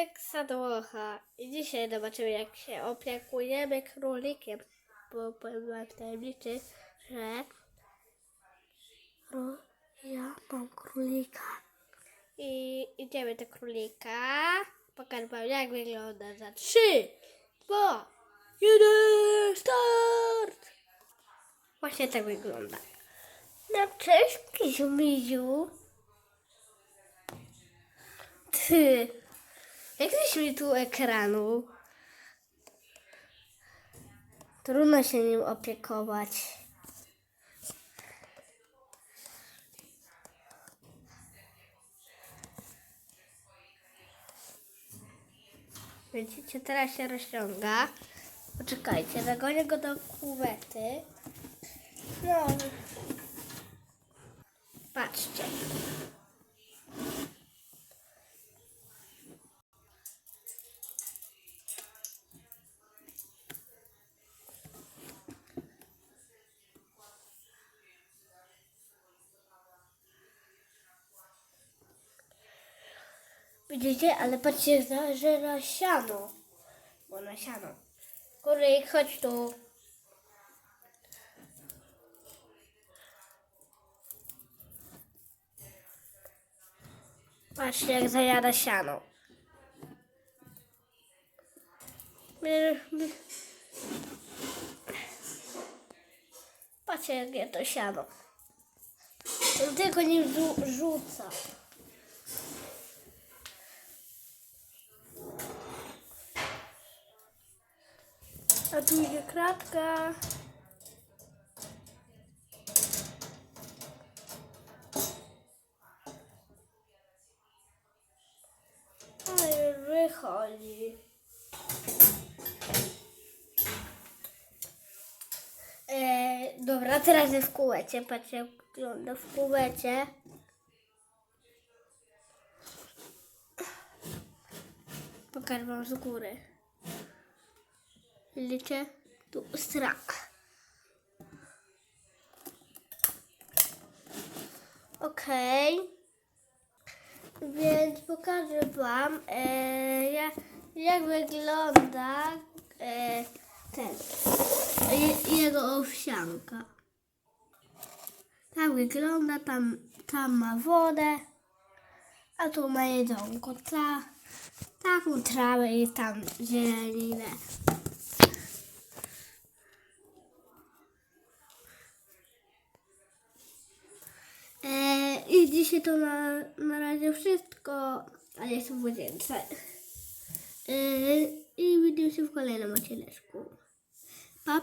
Królik Sadłocha. I dzisiaj zobaczymy, jak się opiekujemy królikiem. Bo powiem wam w tajemnicy, że ja mam królika. I idziemy do królika. Pokażę wam, jak wygląda za 3, 2, 1, start! Właśnie tak wygląda. No cześć, Kisiu. Ty, jak mi tu ekranu? Trudno się nim opiekować. Widzicie, teraz się rozciąga. Poczekajcie, zagonię go do kuwety. No. Patrzcie. Widzicie, ale patrzcie, że- na siano. Bo na siano. Kuryk, chodź tu. Patrzcie, jak zajada siano. Patrzcie, jakie to siano. On tylko rzu- rzuca. A tu idzie kratka. No i wychodzi. E, dobra, teraz jest w kółecie. Patrzcie, jak wygląda w kółecie. Pokażę wam z góry. Widzicie? Tu strak. Okej. Więc pokażę Wam, e, jak, jak wygląda e, ten, je, jego owsianka. Tak wygląda, tam, tam ma wodę, a tu ma jedzonko. Ta, taką trawę i tam zieleninę. E, I dzisiaj to na, na razie wszystko, ale jestem w łazience. E, I widzimy się w kolejnym odcineczku. Pa,